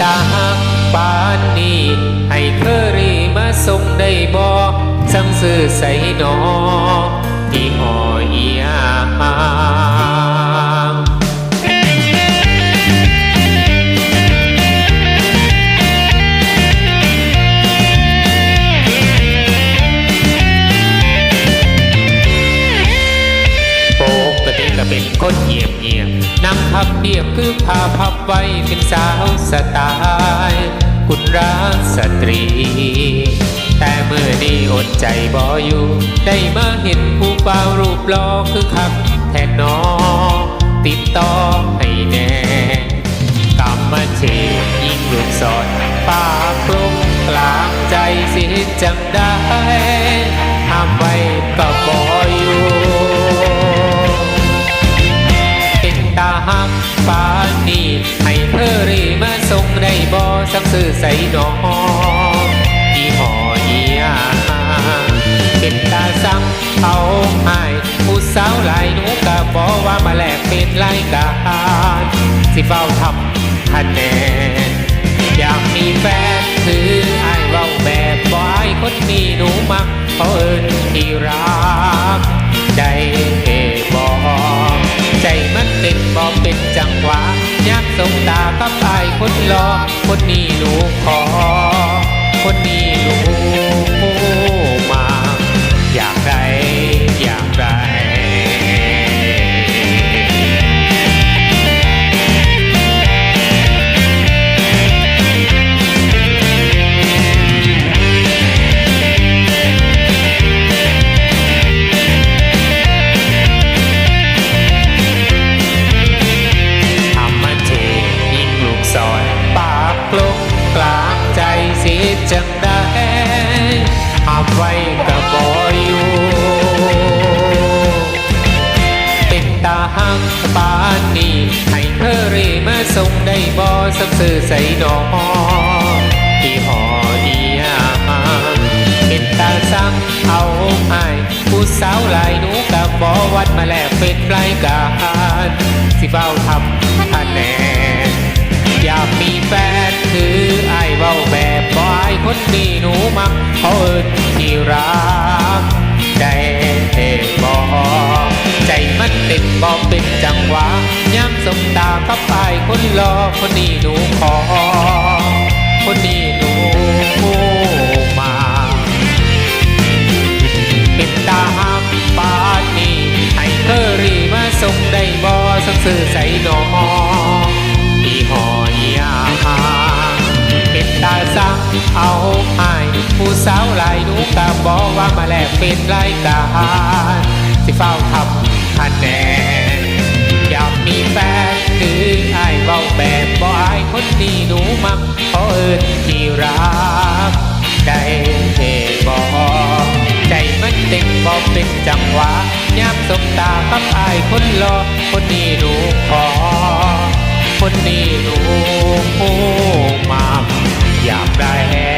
ตาหักปานนี้ให้เคอรี่มาส่งได้บ่สั่งซื้อใส่หนอที่หอเอียา งียบเงียบนั่งพับเพียบคือพาพับไว้เป็นสาวสไตล์คุณรักสตรี แต่เมื่อนี้อดใจบ่อยู่ ได้มาเห็นผู้เป่ารูปลอคือคักแทนน้องติดต่อให้แน่ รักซื้อใส่ดอกยี่ห้อเอียเป็นตาสั่งเอาให้ผู้สาวหลายหนูก็บอกว่ามาแลกเป็นรายการสิเฝ้าทำคะแนนอยากมีแฟนคือไอ้เว้าแบบบอยคนนี้หนูมักเขาเอิญที่รักได้บอกใจมันเต้นบอกเป็นจังหวะอยากสงตากับไอ้คนรอ คนนี้หนูขอ คนนี้หนู หักปานนี้ให้เธอรีมาส่งได้บ่สักสื่อใส่ดอกที่หอเอียงเป็นตาสั่งเอาให้ผู้สาวลายหนูกับบ่วัดมาแลกเป็นรายการสิเฝ้าทำคะแนนอยากมีแฟนคือไอ้เว้าแบบบอยคนนี้หนูมักเขาเอิญที่รัก เต้นบอกเป็นจังหวะย้ำสมตากับไอ้ายคนรอคนนี้หนูขอ คนนี้หนูมา เป็นตาหักปานนี้ให้เธอรีมาส่งได้บ่สักสื่อใส่หนอที่หอยาเป็นตาสั่งเอาให้ผู้สาวหลายหนูก็บอกว่ามาแลกเป็นรายการสิเฝ้าทำ คะแนนอยากมีแฟนคือไอ้ายเว้าแบบบ่อายคนนี้หนูมักเขาเอิญที่รักได้เหตุบอกใจมันเต็งบอกเป็นจังหวะยามสบตากับไอายคนรอคนนี้หนูขอคนนี้หนูมาอยากได้